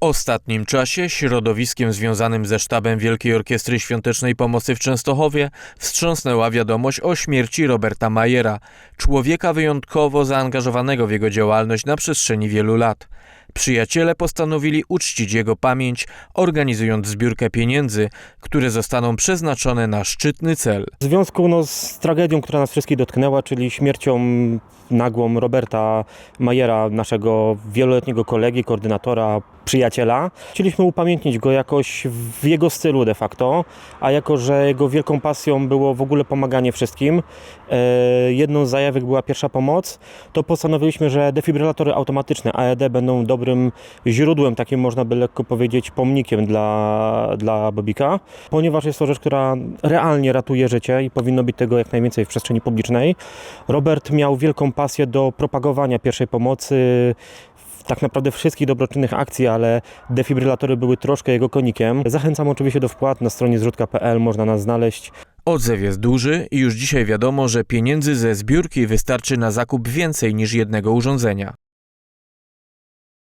ostatnim czasie środowiskiem związanym ze sztabem Wielkiej Orkiestry Świątecznej Pomocy w Częstochowie wstrząsnęła wiadomość o śmierci Roberta Majera, człowieka wyjątkowo zaangażowanego w jego działalność na przestrzeni wielu lat. Przyjaciele postanowili uczcić jego pamięć, organizując zbiórkę pieniędzy, które zostaną przeznaczone na szczytny cel. W związku no, z tragedią, która nas wszystkich dotknęła, czyli śmiercią nagłą Roberta Majera, naszego wieloletniego kolegi, koordynatora, przyjaciela, chcieliśmy upamiętnić go jakoś w jego stylu de facto, a jako, że jego wielką pasją było w ogóle pomaganie wszystkim, e, jedną z zajawek była pierwsza pomoc, to postanowiliśmy, że defibrylatory automatyczne AED będą dobrym źródłem, takim można by lekko powiedzieć, pomnikiem dla, dla Bobika, ponieważ jest to rzecz, która realnie ratuje życie i powinno być tego jak najwięcej w przestrzeni publicznej. Robert miał wielką pasję do propagowania pierwszej pomocy, tak naprawdę wszystkich dobroczynnych akcji, ale defibrylatory były troszkę jego konikiem. Zachęcam oczywiście do wpłat na stronie zrzutka.pl, można nas znaleźć. Odzew jest duży i już dzisiaj wiadomo, że pieniędzy ze zbiórki wystarczy na zakup więcej niż jednego urządzenia.